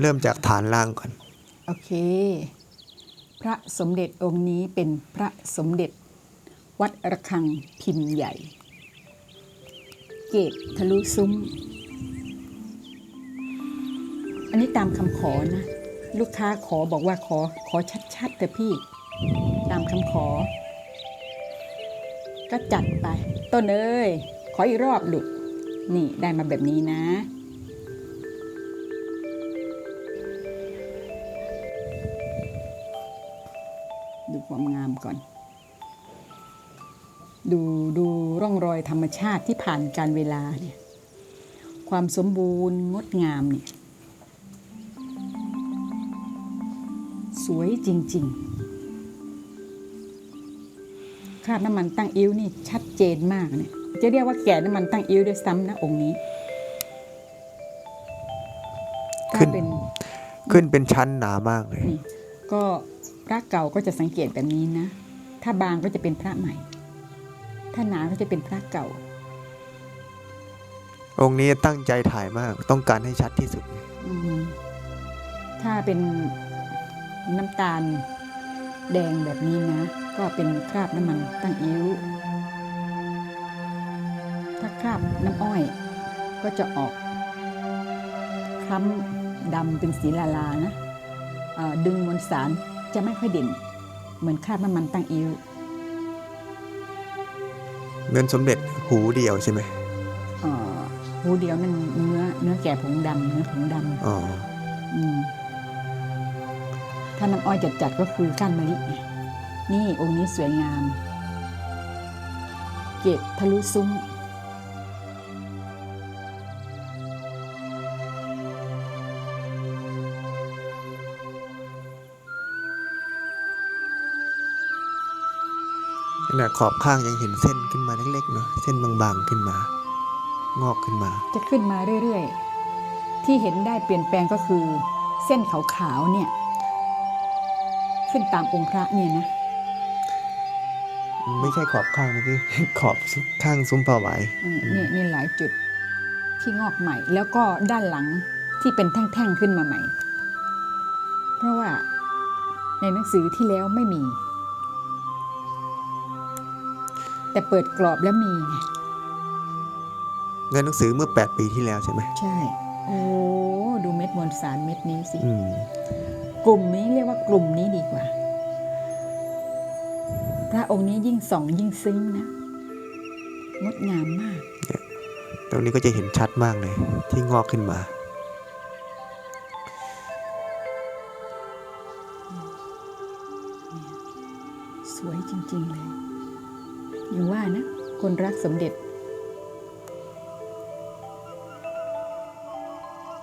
เริ่มจากฐานล่างก่อน โอเค พระสมเด็จองค์นี้เป็นพระสมเด็จ วัดระฆังพิมพ์ใหญ่ เกตทะลุซุ้ม อันนี้ตามคำขอนะ ลูกค้าขอบอกว่าขอขอชัดๆเถอะพี่ ตามคำขอ ก็จัดไป ต้นเอ้ย ขออีกรอบหลุดนี่ได้มาแบบนี้นะ ความงามก่อน ดูดูร่องรอยธรรมชาติที่ผ่านการเวลาเนี่ยความสมบูรณ์งดงามเนี่ยสวยจริง ๆ คราบน้ำมันตั้งอิ้วนี่ชัดเจนมากเนี่ยจะเรียกว่าแก่น้ำมันตั้งอิ้วด้วยซ้ำนะองค์นี้ขึ้ถ้านเป็นขึ้นเป็นชั้นหนามากเลยนี่ก็พ ระเก่าก็จะสังเกตแบบนี้นะ ถ้าบางก็จะเป็นพระใหม่ ถ้าหนาก็จะเป็นพระเก่า องค์นี้ตั้งใจถ่ายมาก ต้องการให้ชัดที่สุดอืมถ้าเป็นน้ำตาลแดงแบบนี้นะ ก็เป็นคราบน้ำมันตั้งอิ้ว ถ้าคราบน้ำอ้อยก็จะออกคล้ำดำเป็นสีลาลานะเอ่อดึงมวลสาร จะไม่ค่อยเด่น เหมือนคราบน้ำมันตั้งอิ้วเงินสมเด็จหูเดียวใช่ไหมเอ่อหูเดียวนั่นเนื้อเนื้อแก่ผงดำเนื้อผงดอ๋อำอืมถ้าน้ำอ้อยจัดๆก็คือก้านมะลิไงนี่องค์นี้สวยงาม เกตทะลุซุ้ม ขนาดขอบข้างยังเห็นเส้นขึ้นมาเล็กๆเนาะเส้นบางๆขึ้นมา งอกขึ้นมา จะขึ้นมาเรื่อยๆ ที่เห็นได้เปลี่ยนแปลงก็คือ เส้นขาวๆเนี่ย ขึ้นตามองค์พระเนี่ยนะ ไม่ใช่ขอบข้างเมื่อกี้ ขอบข้างซุ้มปลาไหวายอืมนี่นี่หลายจุดที่งอกใหม่ แล้วก็ด้านหลังที่เป็นแท่งๆขึ้นมาใหม่ เพราะว่าในหนังสือที่แล้วไม่มี แต่เปิดกรอบแล้วมีไงเงินหนังสือเมื่อ 8 ปีที่แล้วใช่ไหมใช่ โอ้ดูเม็ดมวลสารเม็ดนี้สิ อืมกลุ่มนี้เรียกว่ากลุ่มนี้ดีกว่า พระองค์นี้ยิ่งส่องยิ่งซึ้งนะงดงามมาก ตรงนี้ก็จะเห็นชัดมากเลย ที่งอกขึ้นมา สวยจริง ๆ เลย อย่างว่านะ คนรักสมเด็จ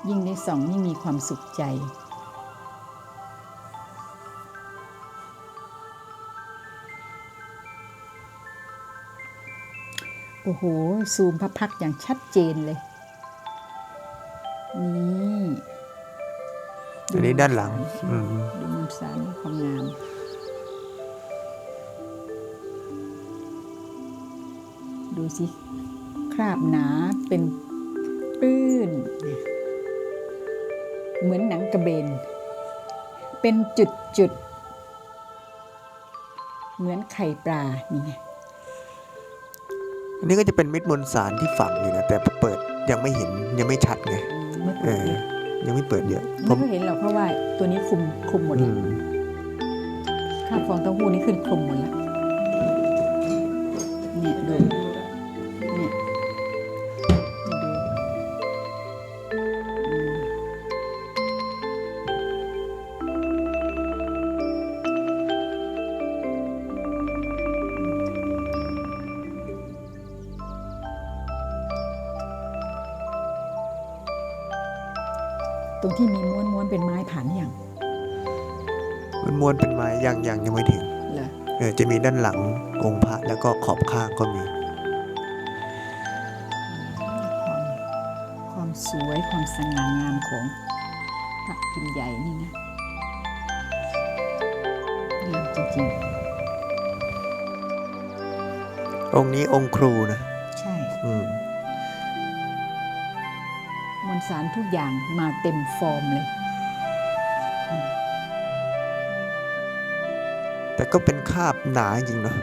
ยิ่งได้ส่องยิ่งมีความสุขใจ โอ้โห ซูมพระพักตร์อย่างชัดเจนเลย นี่อันนี้ด้านหลังอืมดูมวลสารความงาม ดูสิ คราบหนาเป็นปื้น เหมือนหนังกระเบน เป็นจุดจุดๆเหมือนไข่ปลา นี่ไง อันนี้ก็จะเป็นเม็ดมวลสารที่ฝังอยู่นะ แต่เปิดยังไม่เห็นยังไม่ชัดไงไม่เอเปิดอเยอะยังไม่เปิดเยอะผไม่มค่อยเห็นหรอกเพราะว่าตัวนี้คุมคุมหมดอืแล้วมคราบฟองเต้าหู้นี่ขึ้นคลุมหมดแล้วเนี่ยดู ตรงที่มีม้วนม้วนๆเป็นไม้ผ่านอย่างมันมวนเป็นไม้ยังยังยังไม่ถึงเหรอเออจะมีด้านหลังองค์พระแล้วก็ขอบข้างก็มี ความความสวยความสง่างามของพระพิมพ์ใหญ่นี่นะงามจริงองค์นี้องค์ครูนะๆใช่ อืมมวล สารทุกอย่างมาเต็มฟอร์มเลย แต่ก็เป็นคาบหนาจริงเนาะ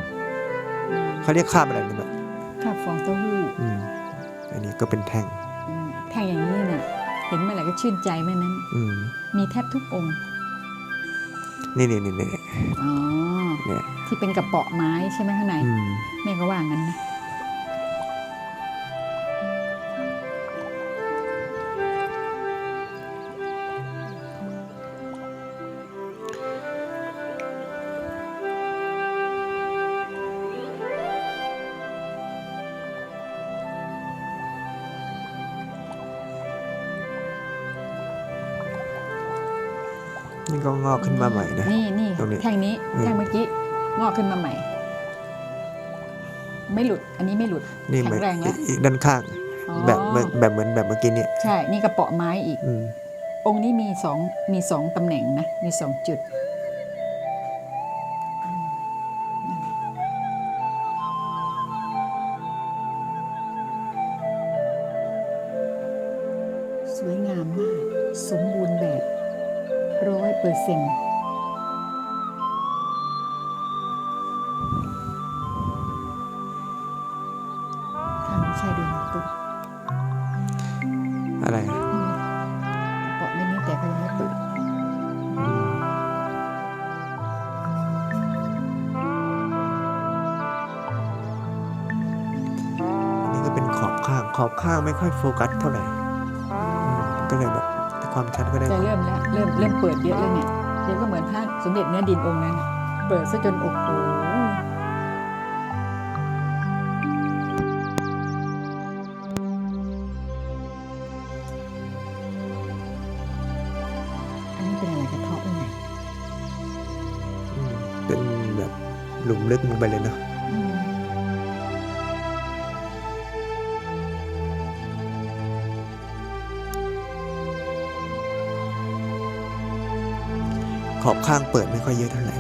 เขาเรียกคาบอะไรนี่แบบคาบฟองเต้าหู้อันนี้ก็เป็นแท่งแท่งอย่างนี้น่ะ เห็นเมื่อไหร่ก็ชื่นใจเมื่อนั้นมีแทบทุกองค์ นี่นี่นี่นี่อ๋อนี่ที่เป็นกระเป๋าไม้ใช่ไหมข้างในแม่ก็ว่างั้นนะ นี่ก็งอกขึ้นมาใหม่นะ นี่นี่ตรงนี้แท่งนี้อืม แท่งเมื่อกี้งอกขึ้นมาใหม่ ไม่หลุด อันนี้ไม่หลุดนี่เหแข็มือนงแรงแล้วอีกด้านข้าง อ๋อแบบเหมือนแบบเหมือนแบบเมื่อกี้เนี่ยใช่ นี่กระเป๋อไม้อีก อืมองค์นี้มีสองมีสองตำแหน่งนะ มีสองจุด สวยงามมาก สมบูรณ์แบบ ร้อยเปอร์เซ็นต์ถ้าไม่ใช่เดือนตุลอะไรอะเปาะนิดๆแต่ก็ยังไม่เปิดอืมอันนี้ก็เป็นขอบข้าง ขอบข้างไม่ค่อยโฟกัสเท่าไหร่อืมก็เลยแบบ ความชัดก็ได้จะเริ่มแล้วเริ่มเริ่มเปิดเยอะแล้วเนี่ยเดี๋ยวก็เหมือนพระสมเด็จเนื้อดินองค์นั้นน่ะเปิดซะจนโอ้โหอันนี้เป็นอะไรกระเทาะเป็นไงอืมเป็นแบบหลุมลึกลงไปเลยเนาะ ขอบข้างเปิดไม่ค่อยเยอะเท่าไหร่